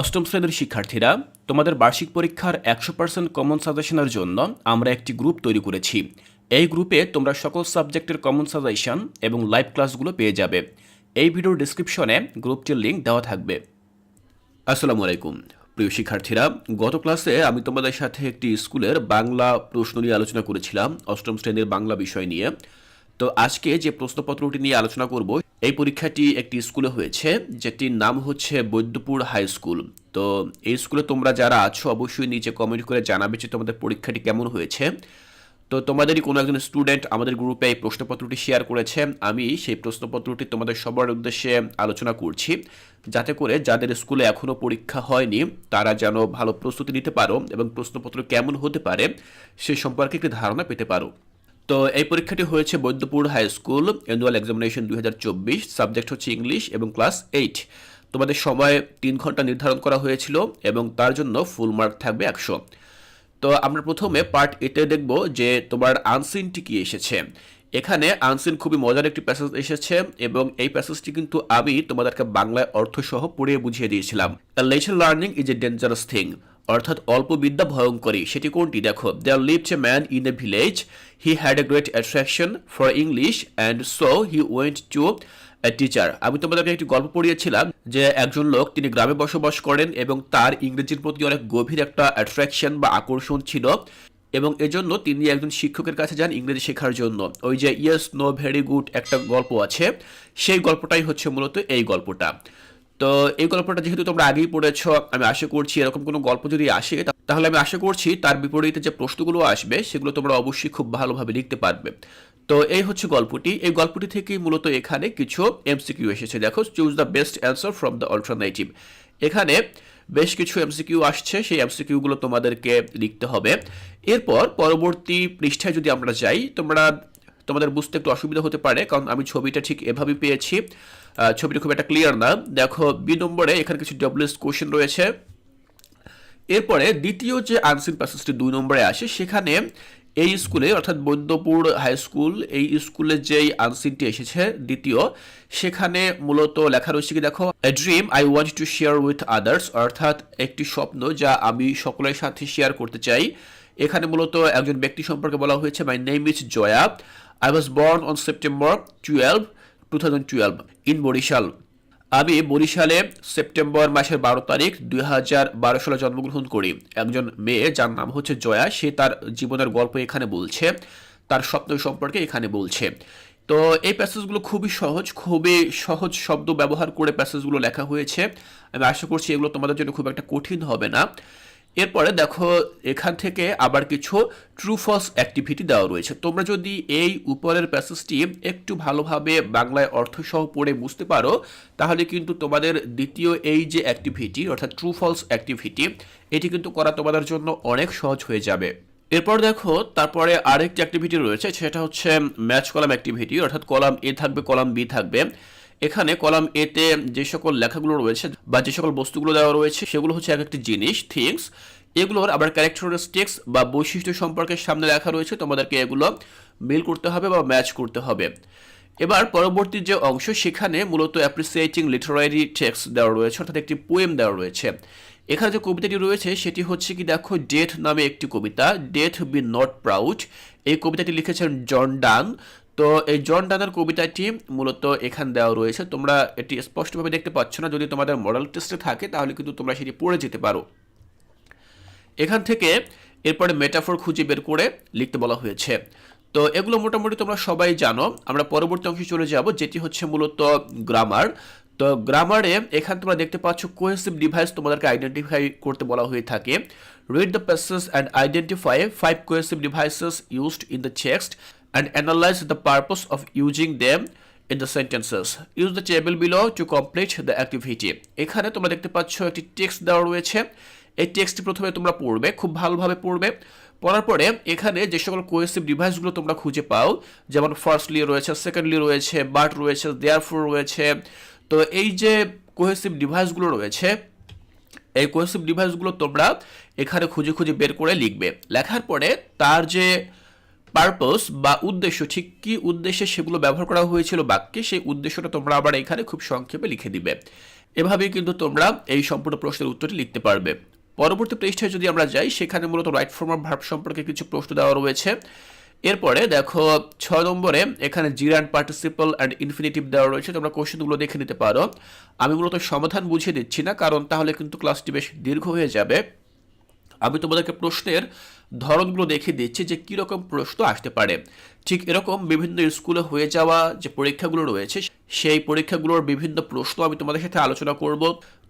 অষ্টম শ্রেণির শিক্ষার্থীরা, তোমাদের বার্ষিক পরীক্ষার একশো পার্সেন্ট কমন সাজেশনের জন্য আমরা একটি গ্রুপ তৈরি করেছি। এই গ্রুপে তোমরা সকল সাবজেক্টের কমন সাজেশন এবং লাইভ ক্লাসগুলো পেয়ে যাবে। এই ভিডিওর ডিসক্রিপশনে গ্রুপটির লিঙ্ক দেওয়া থাকবে। আসসালামু আলাইকুম। প্রিয় শিক্ষার্থীরা, গত ক্লাসে আমি তোমাদের সাথে একটি স্কুলের বাংলা প্রশ্ন নিয়ে আলোচনা করেছিলাম অষ্টম শ্রেণির বাংলা বিষয় নিয়ে। তো আজকে যে প্রশ্নপত্রটি নিয়ে আলোচনা করব, এই পরীক্ষাটি একটি স্কুলে হয়েছে, যেটির নাম হচ্ছে বৈদ্যপুর হাই স্কুল। তো এই স্কুলে তোমরা যারা আছো, অবশ্যই নিচে কমেন্ট করে জানাবে যে তোমাদের পরীক্ষাটি কেমন হয়েছে। তো তোমাদেরই কোনো একজন স্টুডেন্ট আমাদের গ্রুপে এই প্রশ্নপত্রটি শেয়ার করেছে, আমি সেই প্রশ্নপত্রটি তোমাদের সবার উদ্দেশ্যে আলোচনা করছি, যাতে করে যাদের স্কুলে এখনও পরীক্ষা হয়নি, তারা যেন ভালো প্রস্তুতি নিতে পারো এবং প্রশ্নপত্র কেমন হতে পারে, সে সম্পর্কে একটি ধারণা পেতে পারো। তো এই পরীক্ষাটি হয়েছে Baidyapur high school annual examination দু হাজার চব্বিশ সাবজেক্ট হচ্ছে ইংলিশ এবং ক্লাস এইট তোমাদের সময় তিন ঘণ্টা নির্ধারণ করা হয়েছিল এবং তার জন্য ফুল মার্ক থাকবে একশো। তো আমরা প্রথমে পার্ট এতে দেখব যে তোমার আনসিনটি কি এসেছে। এখানে আনসিন খুবই মজার একটি প্যাসেজ এসেছে এবং এই প্যাসেজটি কিন্তু আমি তোমাদেরকে বাংলায় অর্থসহ পড়িয়ে বুঝিয়ে দিয়েছিলাম। Lecture learning is a dangerous thing অর্থাৎ অল্প বিদ্যা ভয়ঙ্করী। সেটি কোনটি? দেখো there lived a man in a village he had a great attraction for English and so he went to teacher আমি তোমাদেরকে একটি গল্প পড়িয়েছিলাম যে একজন লোক তিনি গ্রামে বসবাস করেন এবং তার ইংরেজির প্রতি অনেক গভীর একটা অ্যাট্রাকশন বা আকর্ষণ ছিল এবং এজন্য তিনি একজন শিক্ষকের কাছে যান ইংরেজি শেখার জন্য। ওই যে ইয়েস নো ভেরি গুড একটা গল্প আছে। সেই গল্পটাই হচ্ছে মূলত এই গল্পটা। তো এই গল্পটা যেহেতু তোমরা আগেই পড়েছ, আমি আশা করছি এরকম কোনো গল্প যদি আসে তাহলে আমি আশা করছি তার বিপরীতে যে প্রশ্নগুলো আসবে, সেগুলো তোমরা অবশ্যই খুব ভালোভাবে লিখতে পারবে। তো এই হচ্ছে গল্পটি। এই গল্পটি থেকে মূলত এখানে কিছু এমসিকিউ এসেছে। দেখো choose the best answer from the alternative এখানে বেশ কিছু এমসিকিউ আসছে, সেই এমসিকিউগুলো তোমাদেরকে লিখতে হবে। এরপর পরবর্তী পৃষ্ঠায় যদি আমরা যাই, তোমরা তোমাদের বুঝতে একটু অসুবিধা হতে পারে, কারণ আমি ছবিটা ঠিক এভাবেই পেয়েছি। ছবিটা খুব একটা ক্লিয়ার না। দেখো বি নম্বরে এখানে কিছু ডব্লিউএস কোশ্চেন রয়েছে। এরপরে দ্বিতীয় যে আনসিন প্যাসেজটি দুই নম্বরে আসে, সেখানে এই স্কুলে, অর্থাৎ বৈদ্যপুর হাই স্কুল এই স্কুলে যেই আনসিনটি এসেছে, দ্বিতীয়, সেখানে মূলত লেখা রয়েছে কি, দেখো a dream I want to share with others অর্থাৎ একটি স্বপ্ন যা আমি সকলের সাথে শেয়ার করতে চাই। এখানে মূলত একজন ব্যক্তি সম্পর্কে বলা হয়েছে my name is Jaya I was born on September twelve two thousand twelve in Barishal আমি বরিশালে সেপ্টেম্বর মাসের বারো তারিখ দুই হাজার বারো সালে জন্মগ্রহণ করি। একজন মেয়ে, যার নাম হচ্ছে জয়া, সে তার জীবনের গল্প এখানে বলছে, তার স্বপ্ন সম্পর্কে এখানে বলছে। তো এই প্যাসেজগুলো খুবই সহজ খুবই সহজ শব্দ ব্যবহার করে প্যাসেজগুলো লেখা হয়েছে। আমি আশা করছি এগুলো তোমাদের জন্য খুব একটা কঠিন হবে না। এরপরে দেখো, এখান থেকে আবার কিছু ট্রু ফলস অ্যাক্টিভিটি দেওয়া রয়েছে। তোমরা যদি এই উপরের প্যাসেজটি একটু ভালোভাবে বাংলায় অর্থসহ পড়ে বুঝতে পারো, তাহলে কিন্তু তোমাদের দ্বিতীয় এই যে অ্যাক্টিভিটি অর্থাৎ ট্রু ফলস অ্যাক্টিভিটি এটি কিন্তু করা তোমাদের জন্য অনেক সহজ হয়ে যাবে। এরপর দেখো, তারপরে আরেকটি অ্যাক্টিভিটি রয়েছে, সেটা হচ্ছে ম্যাচ কলাম অ্যাক্টিভিটি অর্থাৎ কলাম এ থাকবে কলাম বি থাকবে। এখানে কলাম এতে যে সকল লেখাগুলো রয়েছে বা যে সকল বস্তুগুলো দেওয়া রয়েছে, সেগুলো হচ্ছে এক একটি জিনিস থিংস এগুলোর আবার ক্যারেক্টারিস্টিক্স বা বৈশিষ্ট্য সম্পর্কে সামনে লেখা রয়েছে, তোমাদেরকে এগুলো মিল করতে হবে বা ম্যাচ করতে হবে। এবার পরবর্তী যে অংশ, সেখানে মূলত অ্যাপ্রিসিয়েটিং লিটারারি টেক্সট দেওয়া রয়েছে, অর্থাৎ একটি পোয়েম দেওয়া রয়েছে। এখানে যে কবিতাটি রয়েছে, সেটি হচ্ছে কি দেখো ডেথ নামে একটি কবিতা ডেথ বি নট প্রাউড এই কবিতাটি লিখেছেন জন ডান তো এই জন ডানার কবিতাটি মূলত এখান দেওয়া রয়েছে। তোমরা এটি স্পষ্টভাবে দেখতে পাচ্ছ না। যদি তোমাদের মডেল টেস্টে থাকে, তাহলে কিন্তু তোমরা সেটি পড়ে যেতে পারো। এখান থেকে এরপরে মেটাফোর খুঁজে বের করে লিখতে বলা হয়েছে। তো এগুলো মোটামুটি তোমরা সবাই জানো। আমরা পরবর্তী অংশে চলে যাব, যেটি হচ্ছে মূলত গ্রামার তো গ্রামারে এখানে তোমরা দেখতে পাচ্ছ কোহেসিভ ডিভাইস তোমাদেরকে আইডেন্টিফাই করতে বলা হয়ে থাকে। Read the passage and identify five cohesive devices used in the text and analyze the purpose of using them in the sentences. Use the table below to complete the activity. এখানে তোমরা দেখতে পাচ্ছ একটি text দেওয়া রয়েছে এই টেক্সটটি প্রথমে তোমরা পড়বে, খুব ভালোভাবে পড়বে পড়ার পরে এখানে যে সকল কোয়েসিভ ডিভাইসগুলো তোমরা খুঁজে পাও, যেমন ফার্স্টলি রয়েছে সেকেন্ডলি রয়েছে বাট রয়েছে দেয়ারফোর রয়েছে তো এই যে কোহেসিভ ডিভাইসগুলো রয়েছে, এই কোহেসিভ ডিভাইসগুলো তোমরা এখানে খুঁজে খুঁজে বের করে লিখবে লেখার পরে তার যে পারপোস বা উদ্দেশ্য, ঠিক কী উদ্দেশ্যে সেগুলো ব্যবহার করা হয়েছিল বাক্যে, সেই উদ্দেশ্যটা তোমরা আবার এখানে খুব সংক্ষেপে লিখে দিবে। এভাবেই কিন্তু তোমরা এই সম্পূর্ণ প্রশ্নের উত্তরটি লিখতে পারবে। পরবর্তী পৃষ্ঠায় যদি আমরা যাই, সেখানে মূলত রাইট ফর্ম অফ ভার্ব সম্পর্কে কিছু প্রশ্ন দেওয়া রয়েছে। এরপরে দেখো, ছয় নম্বরে এখানে জির অ্যান্ড পার্টিসিপাল অ্যান্ড ইনফিনিটিভ দেওয়া রয়েছে। তোমরা কোশ্চেনগুলো দেখে নিতে পারো। আমি মূলত সমাধান বুঝিয়ে দিচ্ছি না, কারণ তাহলে কিন্তু ক্লাসটি বেশ দীর্ঘ হয়ে যাবে। আমি তোমাদেরকে প্রশ্নের ধরনগুলো দেখিয়ে দিচ্ছি যে কীরকম প্রশ্ন আসতে পারে। ঠিক এরকম বিভিন্ন স্কুলে হয়ে যাওয়া যে পরীক্ষাগুলো রয়েছে, সেই পরীক্ষাগুলোর বিভিন্ন প্রশ্ন আমি তোমাদের সাথে আলোচনা করব।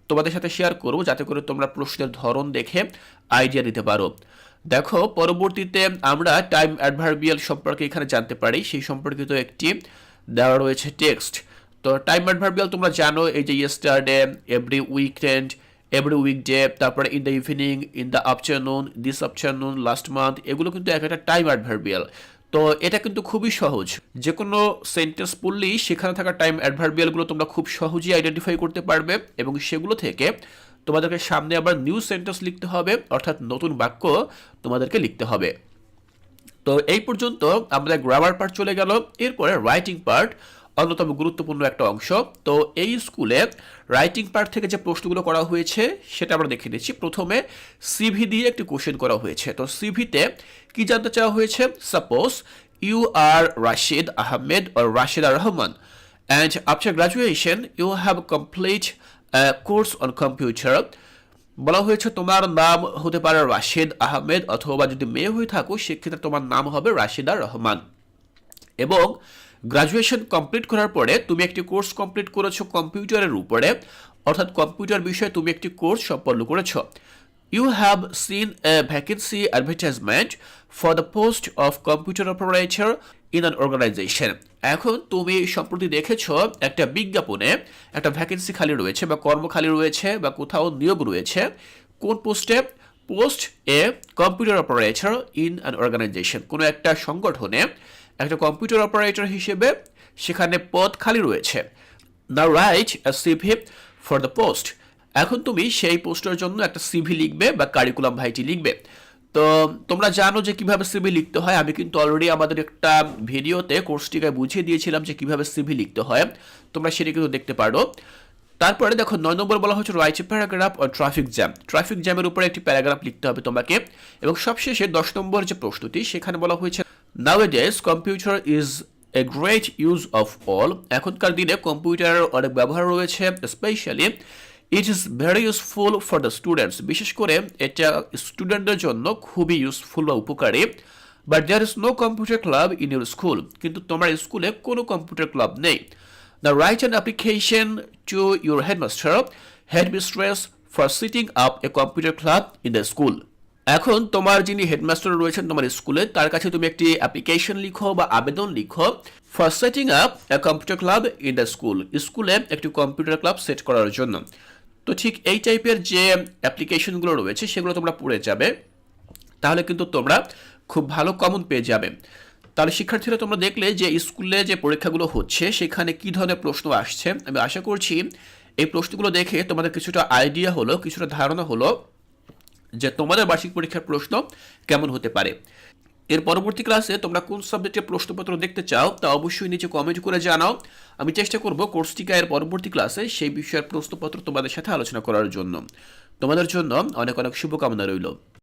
তোমাদের সাথে শেয়ার করব যাতে করে তোমরা প্রশ্নের ধরন দেখে আইডিয়া দিতে পারো। দেখো, পরবর্তীতে আমরা টাইম অ্যাডভার্বিয়াল সম্পর্কে এখানে জানতে পারি। সেই সম্পর্কিত একটি দেওয়া রয়েছে টেক্সট তো টাইম অ্যাডভার্বিয়াল তোমরা জানো, এই যে yesterday every weekend every weekday তারপরে in the evening in the afternoon this afternoon last month এগুলো কিন্তু এক একটা টাইম অ্যাডভার্বিয়াল তো এটা কিন্তু খুবই সহজ। যে কোনো সেন্টেন্স পড়লেই সেখানে থাকা টাইম অ্যাডভার্বিয়ালগুলো তোমরা খুব সহজেই আইডেন্টিফাই করতে পারবে এবং সেগুলো থেকে তোমাদেরকে সামনে আবার নিউ সেন্টেন্স লিখতে হবে, অর্থাৎ নতুন বাক্য তোমাদেরকে লিখতে হবে। তো এই পর্যন্ত আমাদের গ্রামার পার্ট চলে গেল, এরপরে রাইটিং পার্ট অন্যতম গুরুত্বপূর্ণ একটা অংশ। তো এই স্কুলে রাইটিং পার্ট থেকে যে প্রশ্নগুলো করা হয়েছে, সেটা আমরা দেখে নিচ্ছি। প্রথমে সিভি দিয়ে একটি কোশ্চেন করা হয়েছে। তো সিভিতে কি জানতে চাওয়া হয়েছে? Suppose you are Rashid Ahmed or Rashid R Rahman and after graduation you have complete course on computer বলা হয়েছে, তোমার নাম হতে পারে রাশিদ আহমেদ অথবা যদি মেয়ে হয়ে থাকো, সেক্ষেত্রে তোমার নাম হবে রাশিদা রহমান এবং গ্রাজুয়েশন কমপ্লিট করার পরে তুমি একটি কোর্স কমপ্লিট করেছ কম্পিউটারের উপরে। অর্থাৎ কম্পিউটার বিষয়ে তুমি একটি কোর্স সম্পন্ন করেছ। You have seen a vacancy advertisement for the post of computer operator in an organisation এখন তুমি সম্প্রতি দেখেছ একটা বিজ্ঞাপনে একটা ভ্যাকেন্সি খালি রয়েছে বা কর্ম খালি রয়েছে বা কোথাও নিয়োগ রয়েছে। কোন পোস্টে post a computer operator in an organisation কোনো একটা সংগঠনে একটা কম্পিউটার অপারেটর হিসেবে সেখানে পদ খালি রয়েছে। না write CV for the post এখন তুমি সেই পোস্টের জন্য একটা সিভি লিখবে বা কারিকুলাম ভাইটি লিখবে। তো তোমরা জানো যে কীভাবে সিভি লিখতে হয়। আমি কিন্তু অলরেডি আমাদের একটা ভিডিওতে কোর্সটিকায় বুঝিয়ে দিয়েছিলাম যে কীভাবে সিভি লিখতে হয়। তোমরা সেটা কিন্তু দেখতে পারো। তারপরে দেখো, নয় নম্বর বলা হচ্ছে write paragraph on traffic jam traffic জ্যামের উপরে একটি প্যারাগ্রাফ লিখতে হবে তোমাকে। এবং সবশেষে দশ নম্বর যে প্রশ্নটি, সেখানে বলা হয়েছে nowadays computer is a great use of all এখনকার দিনে কম্পিউটারের অনেক ব্যবহার রয়েছে specially it is very useful for the students বিশেষ করে এটা স্টুডেন্টদের জন্য খুবই ইউজফুল বা উপকারী। But there is no computer club in your school কিন্তু তোমার স্কুলে কোনো কম্পিউটার ক্লাব নেই। The write an application to your headmaster headmistress for sitting up a computer club in the school এখন তোমার যিনি হেডমাস্টার রয়েছেন তোমার স্কুলে, তার কাছে তুমি একটি অ্যাপ্লিকেশন লিখো বা আবেদন লিখো। For setting up a computer club in the school স্কুলে একটি কম্পিউটার ক্লাব সেট করার জন্য। তো ঠিক এই টাইপের যে অ্যাপ্লিকেশনগুলো রয়েছে, সেগুলো তোমরা পড়ে যাবে। তাহলে কিন্তু তোমরা খুব ভালো কমন পেয়ে যাবে। তাহলে শিক্ষার্থীরা তোমরা দেখলে যে স্কুলে যে পরীক্ষাগুলো হচ্ছে, সেখানে কি ধরনের প্রশ্ন আসছে? আমি আশা করছি এই প্রশ্নগুলো দেখে তোমাদের কিছুটা আইডিয়া হলো, কিছুটা ধারণা হলো। যে তোমাদের বার্ষিক পরীক্ষার প্রশ্ন কেমন হতে পারে? এর পরবর্তী ক্লাসে তোমরা কোন সাবজেক্টের প্রশ্নপত্র দেখতে চাও তা অবশ্যই নিচে কমেন্ট করে জানাও। আমি চেষ্টা করব কোর্সটিকা এর পরবর্তী ক্লাসে সেই বিষয়ের প্রশ্নপত্র তোমাদের সাথে আলোচনা করার জন্য। তোমাদের জন্য অনেক অনেক শুভকামনা রইল।